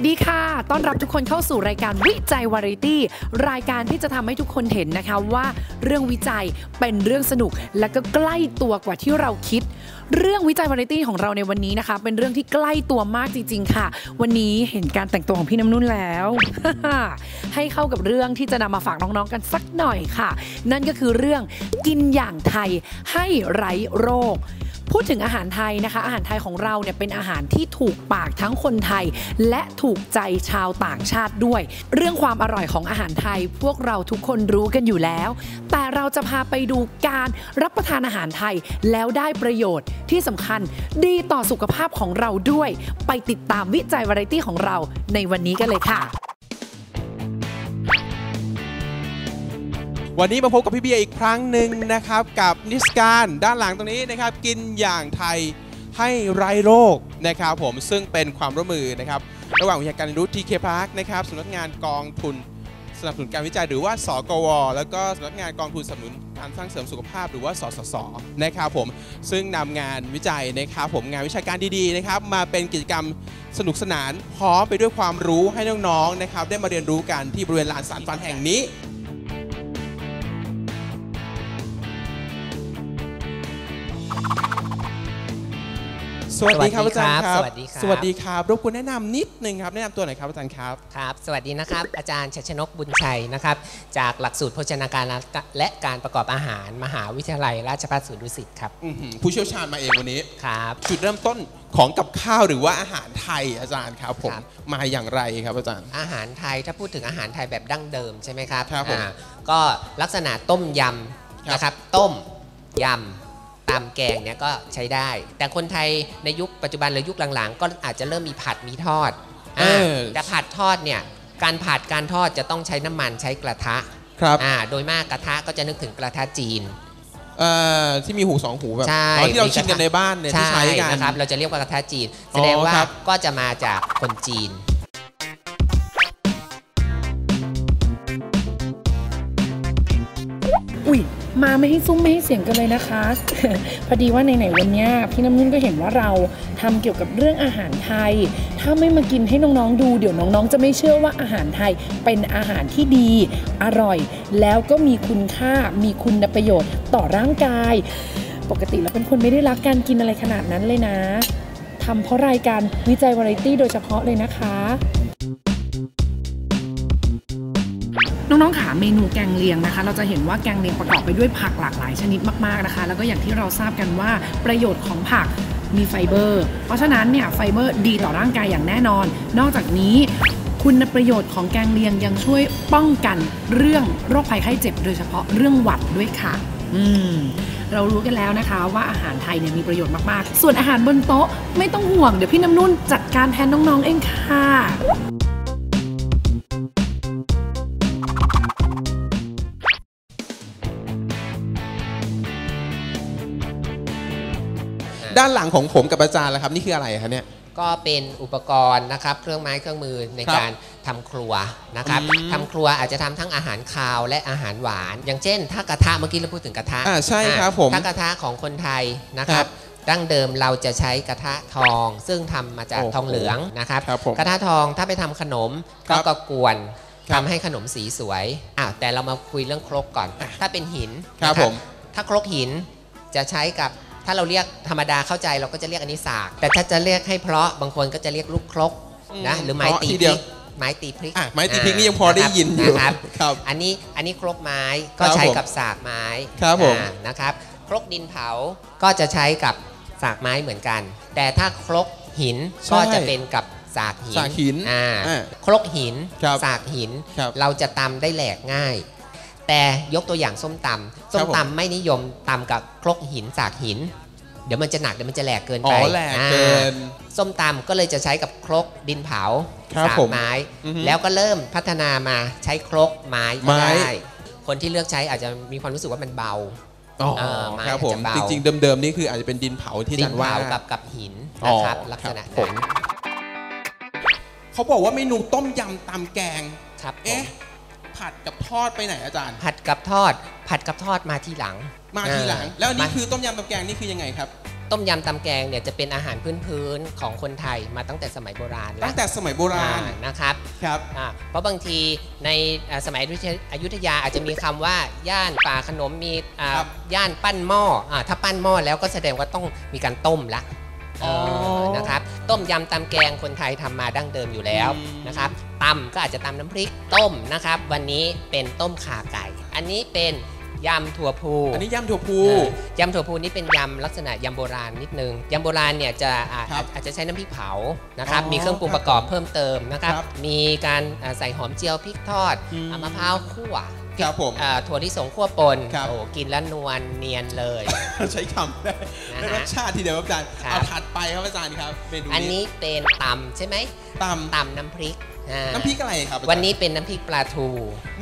สวัสดีค่ะ ต้อนรับทุกคนเข้าสู่รายการวิจัยวาไรตี้ รายการที่จะทำให้ทุกคนเห็นนะคะว่า เรื่องวิจัยเป็นเรื่องสนุกและก็ใกล้ตัวกว่าที่เราคิด เรื่องวิจัยวาไรตี้ของเราในวันนี้นะคะ เป็นเรื่องที่ใกล้ตัวมากจริง ๆ ค่ะ วันนี้เห็นการแต่งตัวของพี่น้ำนุ่นแล้ว ให้เข้ากับเรื่องที่จะนำมาฝากน้องๆกันสักหน่อยค่ะ นั่นก็คือเรื่องกินอย่างไทยให้ไร้โรค พูดถึงอาหารไทยนะคะ อาหารไทยของเราเนี่ยเป็นอาหารที่ถูกปากทั้งคนไทย และถูกใจชาวต่างชาติด้วย เรื่องความอร่อยของอาหารไทย พวกเราทุกคนรู้กันอยู่แล้ว แต่เราจะพาไปดูการรับประทานอาหารไทยแล้วได้ประโยชน์ที่สำคัญดีต่อสุขภาพของเราด้วย ไปติดตามวิจัยวาไรตี้ของเราในวันนี้กันเลยค่ะ วันนี้มาพบกับพี่เบียร์อีกครั้งหนึ่งนะครับกับนิสการด้านหลังตรงนี้นะครับกินอย่างไทยให้ไร้โรคนะครับผมซึ่งเป็นความร่วมมือนะครับระหว่างวิทยาการรู้ทีเคพาร์คนะครับสำนักงานกองทุนสนับสนุนการวิจัยหรือว่า สกว แล้วก็สำนักงานกองทุนสนับสนุนการสร้างเสริมสุขภาพหรือว่า สสส นะครับผม ซึ่งนำงานวิจัยนะครับผมงานวิชาการดีๆนะครับมาเป็นกิจกรรมสนุกสนานพร้อมไปด้วยความรู้ให้น้องๆนะครับได้มาเรียนรู้กันที่บริเวณลานสารฟันแห่งนี้ สวัสดีครับอาจารย์ครับ สวัสดีครับ สวัสดีครับ รบกวนแนะนำนิดนึงครับ แนะนำตัวหน่อยครับอาจารย์ครับ ครับ สวัสดีนะครับ อาจารย์ชัชนกบุญชัยนะครับ จากหลักสูตรโภชนาการและการประกอบอาหาร มหาวิทยาลัยราชภัฏสวนดุสิตครับอื้อหือผู้เชี่ยวชาญมาเองวันนี้ ครับ จุดเริ่มต้นของกับข้าวหรือว่าอาหารไทยอาจารย์ครับผมครับมาอย่างไรครับอาจารย์ อาหารไทยถ้าพูดถึงอาหารไทยแบบดั้งเดิมใช่ไหมครับ ครับผมอ่าก็ลักษณะต้มยครับำนะครับ ต้มยำ ตำแกงเนี่ยก็ใช้ได้ แต่คนไทยในยุคปัจจุบันหรือยุคหลังๆ ก็อาจจะเริ่มมีผัดมีทอดเออ แต่ผัดทอดเนี่ยการผัดการทอดจะต้องใช้น้ำมันใช้กระทะครับอ่าโดยมากกระทะก็จะนึกถึงกระทะจีน เอ่อที่มีหูสองหูแบบใช่อ๋อที่เรามีกระทะชินกันในบ้านเนี่ยที่ใช้กัน นะครับเราจะเรียกว่ากระทะจีนอ๋อแสดงว่าครับ ก็จะมาจากคนจีน มาไม่ให้ซุ้มไม่ให้เสียงกันเลยนะคะ พอดีว่าไหนๆวันเนี้ยพี่น้ำนุ่นก็เห็นว่าเราทำเกี่ยวกับเรื่องอาหารไทย ถ้าไม่มากินให้น้องๆดูเดี๋ยวน้องๆ จะไม่เชื่อว่าอาหารไทยเป็นอาหารที่ดี อร่อย แล้วก็มีคุณค่ามีคุณประโยชน์ต่อร่างกาย ปกติแล้วเป็นคนไม่ได้รักการกินอะไรขนาดนั้นเลยนะทำเพราะรายการวิจัยวาไรตี้โดยเฉพาะเลยนะคะ น้องๆขาเมนูแกงเลียงนะคะ เราจะเห็นว่าแกงเลียงประกอบไปด้วยผักหลากหลายชนิดมากๆนะคะ แล้วก็อย่างที่เราทราบกันว่าประโยชน์ของผักมีไฟเบอร์ เพราะฉะนั้นเนี่ยไฟเบอร์ดีต่อร่างกายอย่างแน่นอน นอกจากนี้คุณประโยชน์ของแกงเลียงยังช่วยป้องกันเรื่องโรคภัยไข้เจ็บ โดยเฉพาะเรื่องหวัดด้วยค่ะ อืมเรารู้กันแล้วนะคะว่าอาหารไทยเนี่ยมีประโยชน์มาก ๆ ส่วนอาหารบนโต๊ะไม่ต้องห่วง เดี๋ยวพี่น้ำนุ่นจัดการแทนน้อง ๆ เองค่ะ ด้านหลังของผมกับอาจารย์แล้วครับนี่คืออะไรครับเนี่ย ก็เป็นอุปกรณ์นะครับ เครื่องไม้เครื่องมือในครับการทำครัวนะครับอืมทำครัวอาจจะทำทั้งอาหารคาวและอาหารหวาน อย่างเช่น ถ้ากระทะเมื่อกี้เราพูดถึงกระทะอ่าใช่ครับผมถ้ากระทะของคนไทยนะคครัรับบดั้งเดิมเราจะใช้กระทะทอง ซึ่งทำมาจากโอ้โหทองเหลืองนะครับครับผมกระทะทองถ้าไปทำขนมครัก็บก็กวนครัทำบให้ขนมสีสวยอ้าวแต่เรามาคุยเรื่องครกก่อน ถ้าเป็นหินครับนะผม ถ้าครกหินจะใช้กับ ถ้าเราเรียกธรรมดาเข้าใจเราก็จะเรียกอันนี้สาก แต่ถ้าจะเรียกให้เพราะบางคนก็จะเรียกลูกครกนะอืมหรือไม้เพราะตีทีพเดีริยวกไม้ตีพริกอะไม้ตีพริกนี่ยังพอได้ยินอยู่นะครับครับ อันนี้อันนี้ครกไม้ก็ครับใช้ผมกับสากไม้ครับผมอ่านะครับ ครกดินเผาก็จะใช้กับสากไม้เหมือนกัน แต่ถ้าครกหินใช่ก็จะเป็นกับสากหินสากหินอ่าอ่าครกหินครับสากหินครับเราจะตำได้แหลกง่าย แต่ยกตัวอย่างส้มตำส้มผมตำไม่นิยมตำกับครกหินสากหิน เดี๋ยวมันจะหนักเดี๋ยวมันจะแหลกเกินอ๋ไปอแหลกเกินอ่าส้มตำก็เลยจะใช้กับครกดินเผาครับสากผมไม้อือฮึแล้วก็เริ่มพัฒนามาใช้ครกไม้ก็ไม้ได้คนที่เลือกใช้อาจจะมีความรู้สึกว่ามันเบาอ๋อเออไม้ครับผมอาจจะเบาจริง ๆ เดิมๆนี่คืออาจจะเป็นดินเผาที่อาดิจารย์ว่าเผากับกับหินอ๋อนะครับลักษณะครับผมนั้นเขาบอกว่าเมนูต้มยำตำแกงครับผมเอ๊ะ ผัดกับทอดไปไหนอาจารย์ ผัดกับทอด ผัดกับทอดมาทีหลัง มาทีหลังเออแล้วอันนี้มาคือต้มยำตำแกงนี่คือยังไงครับต้มยำตำแกงเนี่ยจะเป็นอาหารพื้นๆของคนไทยมาตั้งแต่สมัยโบราณแล้ตั้วงแต่สมัยโบราณอ่านะครับครับอ่าเพราะบางทีในอ่าสมัยอยุธยาอยุธยาอาจจะมีคำว่าย่านป่าขนมมีอ่าครับย่านปั้นหม้ออ่าถ้าปั้นหม้อแล้วก็แสดงว่าต้องมีการต้มละอ๋อเออ นะครับ ต้มยำตำแกงคนไทยทำมาดั้งเดิมอยู่แล้วอืมนะครับตำก็อาจจะตำน้ำพริกต้มนะครับ วันนี้เป็นต้มข่าไก่ อันนี้เป็นยำถั่วพู อันนี้ยำถั่วพูเออยำถั่วพูนี่เป็นยำลักษณะยำโบราณนิดนึงยำโบราณเนี่ยจะอ่าครับอาจจะใช้น้ำพริกเผานะครับอ๋อมีเครื่องปรุงประกอบเพิ่มเติมนะครับครับมีการอ่าใส่หอมเจียวพริกทอดอืมอ่ามะพร้าวคั่ว ครับผมอ่าถั่วลิสงคั่วปนครับ โอ้กินแล้วนวลเนียนเลย ใช้คำได้นะฮะได้รสชาติทีเดียวครับอาจารย์ครับ เอาถัดไปครับอาจารย์ครับเมนูอันนี้นี้เป็นตำใช่ไหมตตำน้ำพริกอ่าำน้ำพริกอะไรครับอาจารย์วันนี้เป็นน้ำพริกปลาทู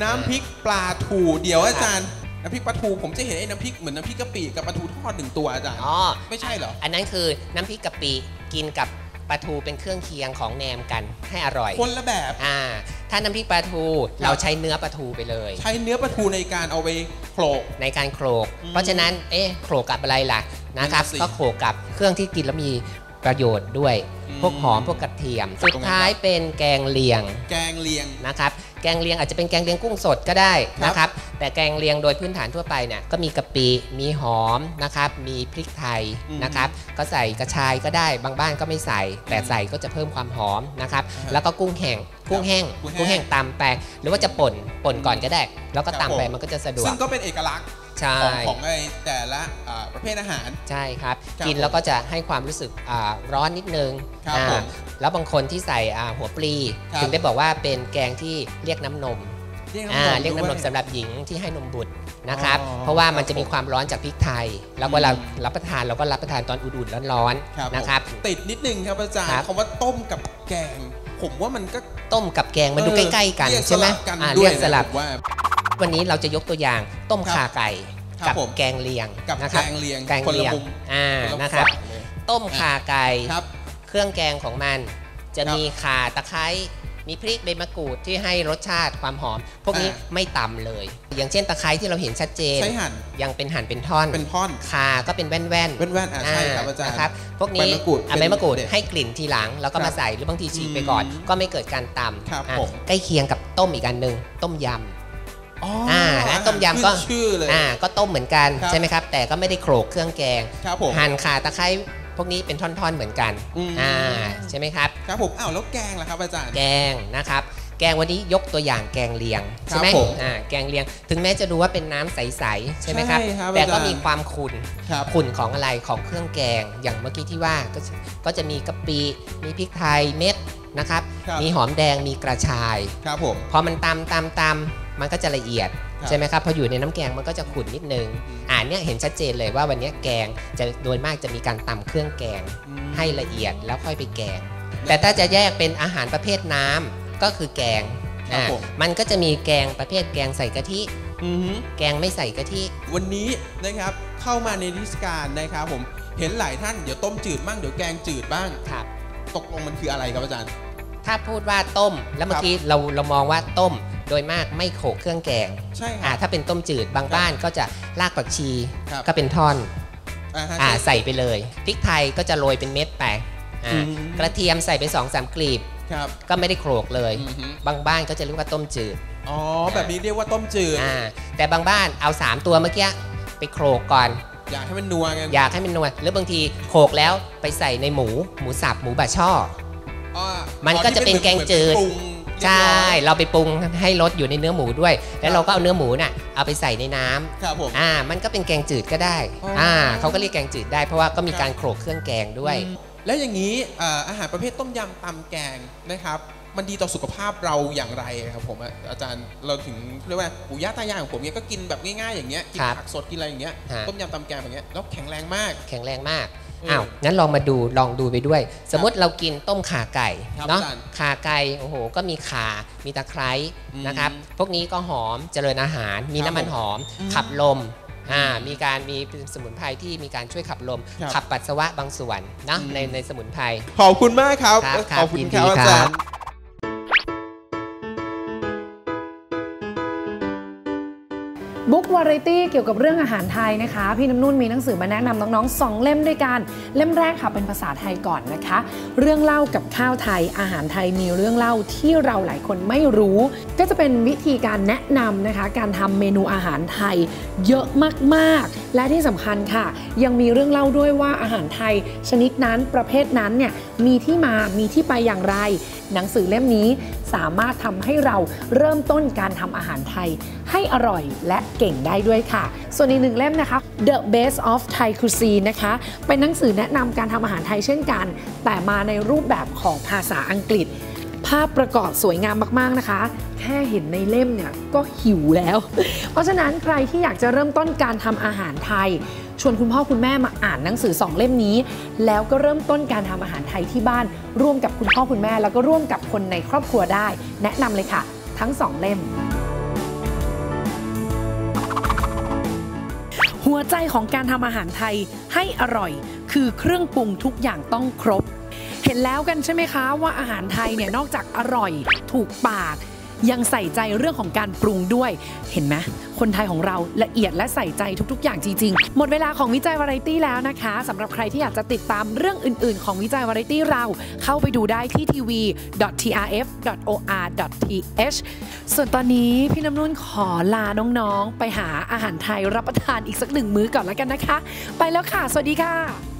น้ำพริกปลาทูเดี๋ยวอาจารย์ น้ำพริกปลาทูผมจะเห็นไอ้น้ำพริกเหมือนน้ำพริกกะปิกับปลาทูทอดหนึ่งตัวอาจารย์อ๋อ ไม่ใช่เหรอ อันนั้นคือน้ำพริกกะปิกินกับ ปลาทูเป็นเครื่องเคียงของแหนมกันให้อร่อยคนละแบบอ่าถ้าน้ำพริกปลาทูเราใช้เนื้อปลาทูไปเลย ใช้เนื้อปลาทูในการเอาไปโขลกในการโขลกอืมเพราะฉะนั้นเอ๊ะโขลกกับอะไรล่ะนะครับนั่นน่ะสิก็โขลกกับเครื่องที่กินแล้วมีประโยชน์ด้วยอืมพวกหอมพวกกระเทียม สุดตรงนั้นท้ายเป็นแกงเลียง แกงเลียงนะครับ แกงเลียงอาจจะเป็นแกงเลียงกุ้งสดก็ได้ครับนะครับ แต่แกงเลียงโดยพื้นฐานทั่วไปเนี่ยก็มีกะปิ มีหอมนะครับ มีพริกไทยอืมนะครับ ก็ใส่กระชายก็ได้บางบ้านก็ไม่ใส่ แต่ใส่ก็จะเพิ่มความหอมนะครับอ่าแล้วก็กุ้งแห้งกุ้งแห้งกุ้งแห้งกุ้งแห้งตำไปหรือว่าจะป่นป่นก่อนก็ได้ แล้วก็ครับตำไปผมมันก็จะสะดวซึ่กงก็เป็นเอกลักษณ์ ใช่ ของของไอ้แต่ละอ่าประเภทอาหาร ใช่ครับ ครับกินแล้วก็จะให้ความรู้สึกอ่าร้อนนิดนึงครับอ่าผมแล้วบางคนที่ใส่อ่าหัวปลี ครับ ถึงได้บอกว่าเป็นแกงที่เรียกน้ำนมเรียกอ่าน้ำนมเรียกน้ำนมด้วยสำหรับหญิงที่ให้นมบุตรนะครับ อ๋อเพราะว่ามันครับจะมีความร้อนจากพริกไทย แล้วเวลารับประทานเราก็รับประทานตอนอุ่นๆร้อนครับๆนะครับผมติดนิดนึงครับอาจารย์ครับ คำว่าต้มกับแกง ผมว่ามันก็ต้มกับแกงมันดูเออใกล้ ๆ กันเรียใช่ไหมสลับกันอ่าด้วเรียยกสลับ นะผมว่า วันนี้เราจะยกตัวอย่างต้มครับข่าไก่ครับกับผมแกงเลียงกับนะคแกรับงเลียงแกงคนละเลียงมุมอ่าคนละนะครับฝั่งเลยต้มข่าไก่ครับเครื่องแกงของมัน จะครับมีข่าตะไคร้มีพริกใบมะกรูดที่ให้รสชาติความหอม พวกนี้อ่าไม่ต่ำเลย อย่างเช่นตะไคร้ที่เราเห็นชัดเจนใช้หั่นยังเป็นหั่นเป็นท่อนเป็นท่อนข่าก็เป็นแว่นๆแว่นๆอะใช่ครับอาจารย์นะครับพวกนี้ใบมะกรูดอะเป็นใบมะกรูดเด็ดให้กลิ่นทีหลัง แล้วก็ครัมาบใส่หรือบางทีฉีกไปอืมก่อน ก็ไม่เกิดการตครับำอะผมใกล้เคียงกับต้มอีกอันหนึ่งต้มย อ๋ออ่านะต้มยำก็ขึ้นชื่อเลยำอ่าก็ต้มเหมือนกันครับใช่ไหมครับ แต่ก็ไม่ได้โขลกเครื่องแกงครับผมหั่นข่าตะไคร้พวกนี้เป็นท่อนๆเหมือนกันอืมอ่าใช่ไหมครับครับผมอ้าวแล้วแกงล่ะครับอาจารย์แกงนะครับแกงวันนี้ยกตัวอย่างแกงเลียงครับใช่ไหมผมอ่าแกงเลียง ถึงแม้จะดูว่าเป็นน้ำใสๆใช่ไหมครับใช่ครับแต่ก็อาจารย์มีความขุ่นครับขุ่นของอะไรของเครื่องแกง อย่างเมื่อกี้ที่ว่าก็จะก็จะมีกะปิมีพริกไทยเม็ดนะครับครับ มีหอมแดงมีกระชายครับผมพอมันตำตำตำ มันก็จะละเอียดครับใช่ไหมครับพออยู่ในน้ำแกงมันก็จะขุ่นนิดนึงอืมอ่าเนี่ยเห็นชัดเจนเลยว่าวันนี้แกงจะโดยมากจะมีการตำเครื่องแกงอืมให้ละเอียดแล้วค่อยไปแกง แต่ถ้าจะแยกเป็นอาหารประเภทน้ำก็คือแกงครับอ่าผมมันก็จะมีแกงประเภทแกงใส่กะทิอือหือแกงไม่ใส่กะทิ วันนี้นะครับเข้ามาในนิทรรศการนะครับผมเห็นหลายท่านเดี๋ยวต้มจืดบ้างเดี๋ยวแกงจืดบ้างครับตกลงมันคืออะไรครับอาจารย์ ถ้าพูดว่าต้มแล้วเมื่อกี้เราเรามองว่าต้ม โดยมากไม่โขลกเครื่องแกงใช่คอ่ารับถ้าเป็นต้มจืดบางบ้านก็จะรากผักชีครับก็เป็นท่อนอ่าฮะ อ่าใช่ใส่ไปเลยพริกไทยก็จะโรยเป็นเม็ดไปอ่าอืมกระเทียมใส่ไป2อสามกลีบครับ ก็ไม่ได้โขลกเลย อือหือบางบ้านก็จะเรียกว่าต้มจืดอ๋อ แบบนี้เรียกว่าต้มจืด อ่าแต่บางบ้านเอา3ตัวเมื่อกี้ไปโขลกก่อน อยากให้มันนัวไงอยากให้มันนวลหรือบางทีโขลกแล้วไปใส่ในหมูหมูสับหมูบาช่อ อ๋อมันก็จะเป็นแกงจืดเหมือนปรุงเรียบ ใช่ร้อยเราไปปรุงให้รสอยู่ในเนื้อหมูด้วย แล้วเราก็เอาเนื้อหมูน่ะเอาไปใส่ในน้ำครับผมอ่ามันก็เป็นแกงจืดก็ได้อ๋ออ่อ่าเขาก็เรียกแกงจืดได้เพราะว่าก็มีครับการโขลกเครื่องแกงด้วย แล้วอย่างนี้เอ่ออาหารประเภทต้มยำตำแกงนะครับมันดีต่อสุขภาพเราอย่างไรครับผมอะอาจารย์เราถึงเรียกว่าปู่ย่าตายายของผมเนี่ยก็กินแบบง่ายๆอย่างเงี้ยกินครับผักสดกินอะไรอย่างเงี้ยฮะต้มยำตำแกงแบบเงี้ยแล้วแข็งแรงมาก แข็งแรงมาก อืมอ้าวงั้นลองมาดูลองดูไปด้วย สมมติเรากินต้มข่าไก่ครับเนาะอาจารย์ข่าไก่โอ้โห ก็มีข่ามีตะไคร้อืมนะครับ พวกนี้ก็หอมเจริญอาหาร มีครับน้ำมันหอมอืมขับลมอ่ามีการมีสมุนไพรที่มีการช่วยขับลมครับขับปัสสาวะบางส่วนนะอืมในในสมุนไพรขอบคุณมากครับครับครับขอบคุณยินคดีรับอาครับจารย์ บุ๊กวาไรตี้เกี่ยวกับเรื่องอาหารไทยนะคะ พี่น้ำนุ่นมีหนังสือมาแนะนำน้องๆ2เล่มด้วยกัน เล่มแรกค่ะเป็นภาษาไทยก่อนนะคะ เรื่องเล่ากับข้าวไทย อาหารไทยมีเรื่องเล่าที่เราหลายคนไม่รู้ ก็จะเป็นวิธีการแนะนำนะคะ การทำเมนูอาหารไทย เยอะมากๆ และที่สำคัญค่ะ ยังมีเรื่องเล่าด้วยว่าอาหารไทย ชนิดนั้นประเภทนั้นเนี่ยมีที่มามีที่ไปอย่างไร หนังสือเล่มนี้สามารถทำให้เราเริ่มต้นการทำอาหารไทย ให้อร่อยและเก่งได้ด้วยค่ะ ส่วนอีกหนึ่งเล่มนะคะ The Best of Thai Cuisine นะคะ เป็นหนังสือแนะนำการทำอาหารไทยเช่นกัน แต่มาในรูปแบบของภาษาอังกฤษภาพประกอบสวยงามมาก ๆ นะคะ แค่เห็นในเล่มเนี่ยก็หิวแล้ว เพราะฉะนั้นใครที่อยากจะเริ่มต้นการทำอาหารไทย ชวนคุณพ่อคุณแม่มาอ่านหนังสือ2เล่มนี้ แล้วก็เริ่มต้นการทำอาหารไทยที่บ้าน ร่วมกับคุณพ่อคุณแม่ แล้วก็ร่วมกับคนในครอบครัวได้ แนะนำเลยค่ะ ทั้ง2เล่ม หัวใจของการทำอาหารไทยให้อร่อย คือเครื่องปรุงทุกอย่างต้องครบ เห็นแล้วกันใช่ไหมคะว่าอาหารไทยเนี่ยนอกจากอร่อย ถูกปาก ยังใส่ใจเรื่องของการปรุงด้วย เห็นไหมคนไทยของเราละเอียดและใส่ใจทุก ๆ อย่างจริง ๆ หมดเวลาของวิจัยวาไรตี้แล้วนะคะสำหรับใครที่อยากจะติดตามเรื่องอื่น ๆ ของวิจัยวาไรตี้เราเข้าไปดูได้ที่ tv.trf.or.th ส่วนตอนนี้พี่น้ำนุ่นขอลาน้อง ๆ ไปหาอาหารไทยรับประทานอีกสักหนึ่งมื้อก่อนแล้วกันนะคะ ไปแล้วค่ะ สวัสดีค่ะ